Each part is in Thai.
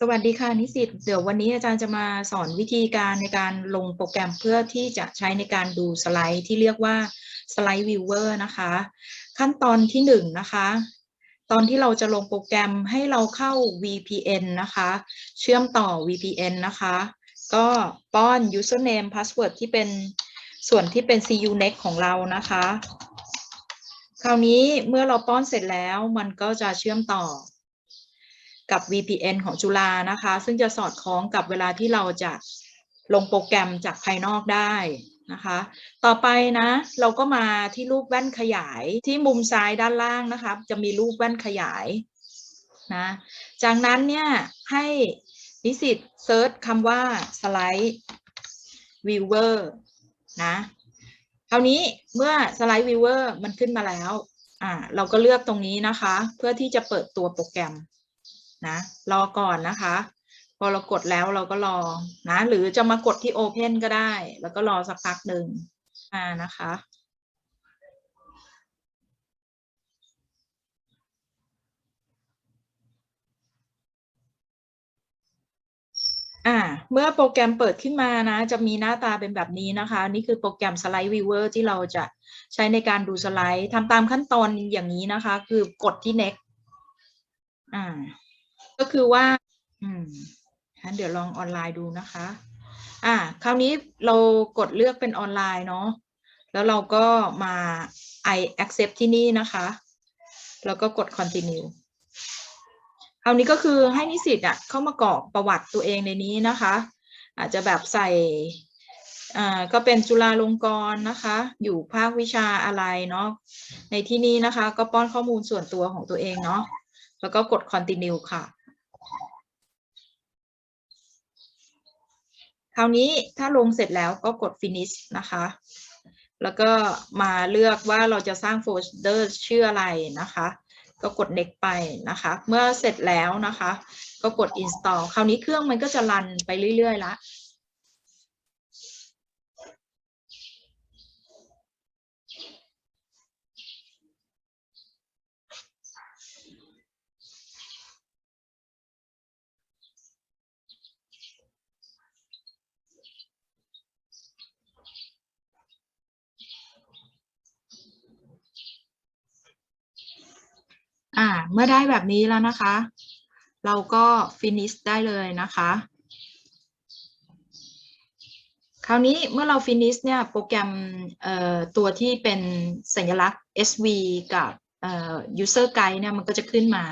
สวัสดีค่ะนิสิต เดี๋ยววันนี้อาจารย์จะมาสอนวิธีการในการลงโปรแกรมเพื่อที่จะใช้ในการดูสไลด์ที่เรียกว่าสไลด์วิวเวอร์นะคะ ขั้นตอนที่หนึ่งนะคะ ตอนที่เราจะลงโปรแกรมให้เราเข้า VPN นะคะ เชื่อมต่อ VPN นะคะ ก็ป้อน username password ที่เป็นส่วนที่เป็น CUNEXT ของเรานะคะ คราวนี้เมื่อเราป้อนเสร็จแล้วมันก็จะเชื่อมต่อ กับ VPN ของจุฬานะคะ ซึ่งจะสอดคล้องกับเวลาที่เราจะลงโปรแกรมจากภายนอกได้นะคะ ต่อไปนะเราก็มาที่รูปแว่นขยายที่มุมซ้ายด้านล่างนะคะ จะมีรูปแว่นขยายนะจากนั้นเนี่ยให้นิสิตเซิร์ชคำว่าสไลด์ viewer นะคราวนี้เมื่อสไลด์ viewer มันขึ้นมาแล้วอ่าเราก็เลือกตรงนี้นะคะ เพื่อที่จะเปิดตัวโปรแกรม นะ รอก่อนนะคะ พอเรากดแล้วเราก็รอนะ หรือจะมากดที่ Open ก็ได้ แล้วก็รอสักพักหนึ่งอ่านะคะอ่าเมื่อโปรแกรมเปิดขึ้นมานะ จะมีหน้าตาเป็นแบบนี้นะคะ นี่คือโปรแกรม Slide Viewer ที่เราจะใช้ในการดูสไลด์ทำตามขั้นตอนอย่างนี้นะคะ คือกดที่ next อ่า ก็คือว่า อืมงั้นเดี๋ยวลองออนไลน์ดูนะคะ อ่า คราวนี้เรากดเลือกเป็นออนไลน์เนาะ แล้วเราก็มา I accept ที่นี่นะคะ แล้วก็กด continue คราวนี้ก็คือให้นิสิตอะเข้ามากรอกประวัติตัวเองในนี้นะคะ อาจจะแบบใส่อ่าก็เป็นจุฬาลงกรณ์นะคะ อยู่ภาควิชาอะไรเนาะ ในที่นี้นะคะ ก็ป้อนข้อมูลส่วนตัวของตัวเองเนาะ แล้วก็กด continue ค่ะ ค ราวนี้ถ้าลงเสร็จแล้วก็กด finish นะคะ แล้วก็มาเลือกว่าเราจะสร้างโฟลเดอร์ชื่ออะไรนะคะ ก็กด next ไปนะคะ เมื่อเสร็จแล้วนะคะ ก็กด install คราวนี้เครื่องมันก็จะรันไปเรื่อยๆละ อ่า เมื่อได้แบบนี้แล้วนะคะ เราก็ finish ได้เลยนะคะ คราวนี้เมื่อเรา finish เนี่ยโปรแกรมตัวที่เป็นสัญลักษณ์ SV กับ user guide เนี่ยมันก็จะขึ้นมา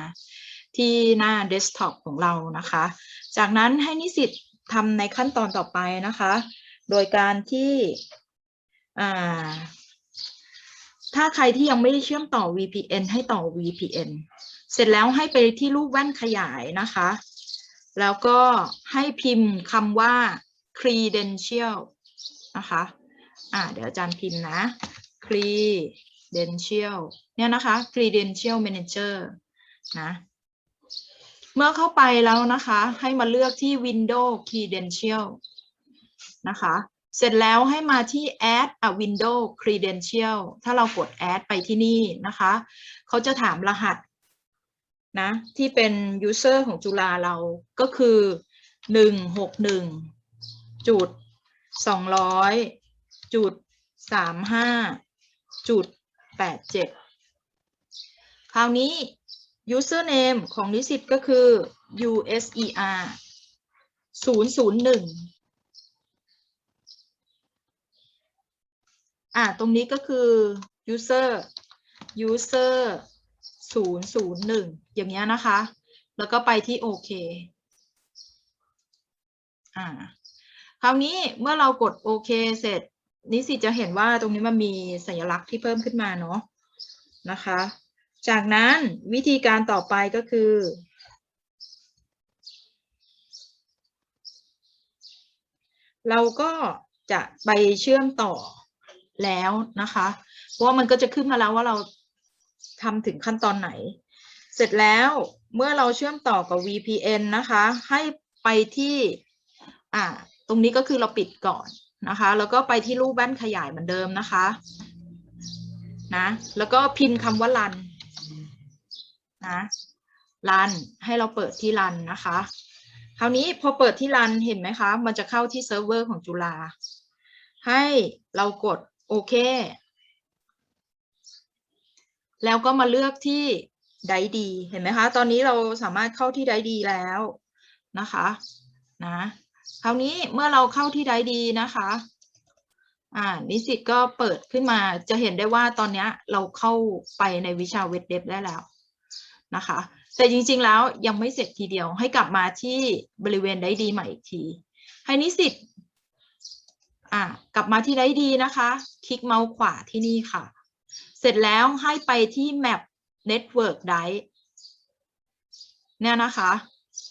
ที่หน้า desktop ของเรานะคะ จากนั้นให้นิสิตทำในขั้นตอนต่อไปนะคะ โดยการที่ ถ้าใครที่ยังไม่ได้เชื่อมต่อ VPN ให้ต่อ VPN เสร็จแล้วให้ไปที่รูปแว่นขยายนะคะ แล้วก็ให้พิมพ์คำว่า credential นะคะอ่าเดี๋ยวอาจารย์พิมพ์นะ credential เนี่ยนะคะ credential manager นะเมื่อเข้าไปแล้วนะคะ ให้มาเลือกที่ window credential นะคะ เสร็จแล้วให้มาที่ add a window credential ถ้าเรากด add ไปที่นี่นะคะ เขาจะถามรหัสนะที่เป็น user ของจุฬาเราก็คือ 161จุด200จุด35จุด87 คราวนี้ username ของนิสิตก็คือ user 001 อ่าตรงนี้ก็คือ user user 001 อย่างเงี้ยนะคะ แล้วก็ไปที่โอเคอ่าคราวนี้เมื่อเรากดโอเคเสร็จนิสิตจะเห็นว่าตรงนี้มันมีสัญลักษณ์ที่เพิ่มขึ้นมาเนาะนะคะ จากนั้นวิธีการต่อไปก็คือ เราก็จะไปเชื่อมต่อ แล้วนะคะ เพราะว่ามันก็จะขึ้นมาแล้วว่าเราทำถึงขั้นตอนไหน เสร็จแล้วเมื่อเราเชื่อมต่อกับ VPN นะคะ ให้ไปที่อ่าตรงนี้ก็คือเราปิดก่อนนะคะ แล้วก็ไปที่รูปแว่นขยายเหมือนเดิมนะคะนะแล้วก็พิมพ์คำว่ารันนะรันให้เราเปิดที่รันนะคะ คราวนี้พอเปิดที่รันเห็นไหมคะ มันจะเข้าที่เซิร์ฟเวอร์ของจุฬาให้เรากด โอเค แล้วก็มาเลือกที่ไดดี เห็นไหมคะ ตอนนี้เราสามารถเข้าที่ไดดีแล้วนะคะ นะ คราวนี้เมื่อเราเข้าที่ไดดีนะคะ อ่า นิสิตก็เปิดขึ้นมา จะเห็นได้ว่าตอนนี้เราเข้าไปในวิชาเวทเดฟได้แล้วนะคะ แต่จริงๆแล้วยังไม่เสร็จทีเดียว ให้กลับมาที่บริเวณไดดีใหม่อีกที ให้นิสิต อ่า กลับมาที่ไดดีนะคะ คลิกเมาส์ขวาที่นี่ค่ะ เสร็จแล้วให้ไปที่ Map Network d i เนี่ยนะคะ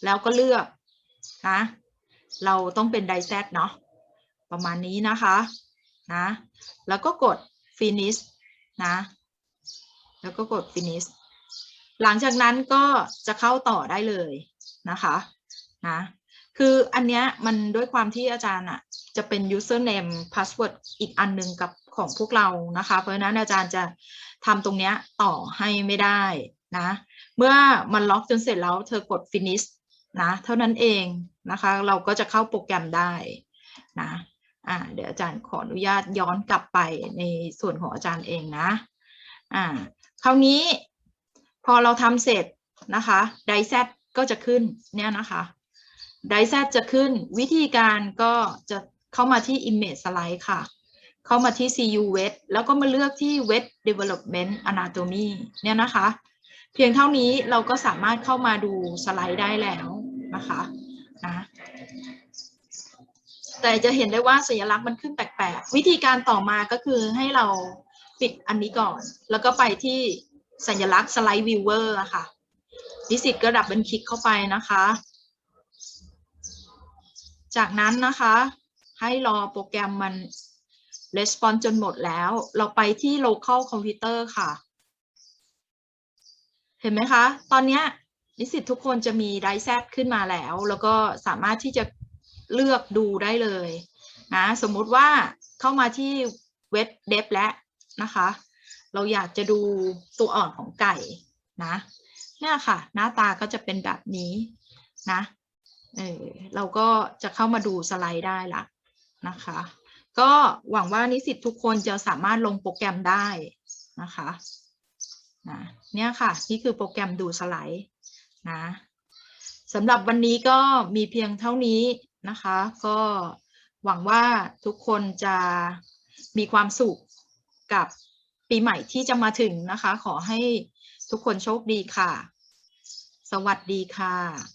แล้วก็เลือกนะเราต้องเป็นไดแซเนาะประมาณนี้นะคะนะแล้วก็กด finish นะแล้วก็กด finish หลังจากนั้นก็จะเข้าต่อได้เลยนะคะนะคืออันเนี้ยมันด้วยความที่อาจารย์อะจะเป็น username password อีกอันหนึงกับ ของพวกเรานะคะ เพราะฉะนั้นอาจารย์จะทำตรงเนี้ยต่อให้ไม่ได้นะ เมื่อมันล็อกจนเสร็จแล้วเธอกด finish นะเท่านั้นเองนะคะ เราก็จะเข้าโปรแกรมได้นะอ่าเดี๋ยวอาจารย์ขออนุญาตย้อนกลับไปในส่วนของอาจารย์เองนะอ่าคราวนี้พอเราทำเสร็จนะคะไดแซก็จะขึ้นเนี่ยนะคะไดแซจะขึ้นวิธีการก็จะเข้ามาที่ Image Slide ค่ะ เข้ามาที่ CU Wet แล้วก็มาเลือกที่ Wet Development Anatomy เนี่ยนะคะ เพียงเท่านี้เราก็สามารถเข้ามาดูสไลด์ได้แล้วนะคะนะแต่จะเห็นได้ว่าสัญลักษณ์มันขึ้นแปลกๆ วิธีการต่อมาก็คือให้เราปิดอันนี้ก่อน แล้วก็ไปที่สัญลักษณ์สไลด์วิวเวอร์ค่ะนิสิตก็ดับเบิลคลิกเข้าไปนะคะ จากนั้นนะคะ ให้รอโปรแกรมมัน response จนหมดแล้ว เราไปที่ local computer ค่ะ เห็นไหมคะ ตอนนี้นิสิตทุกคนจะมีไดแซขึ้นมาแล้ว แล้วก็สามารถที่จะเลือกดูได้เลยนะสมมุติว่าเข้ามาที่เว็บเดฟแล้วนะคะ เราอยากจะดูตัวอ่อนของไก่นะเนี่ยค่ะ หน้าตาก็จะเป็นแบบนี้นะเออเราก็จะเข้ามาดูสไลด์ได้ละนะคะ ก็หวังว่านิสิตทุกคนจะสามารถลงโปรแกรมได้นะคะนะเนี่ยค่ะ นี่คือโปรแกรมดูสไลด์นะสำหรับวันนี้ก็มีเพียงเท่านี้นะคะ ก็หวังว่าทุกคนจะมีความสุขกับปีใหม่ที่จะมาถึงนะคะ ขอให้ทุกคนโชคดีค่ะ สวัสดีค่ะ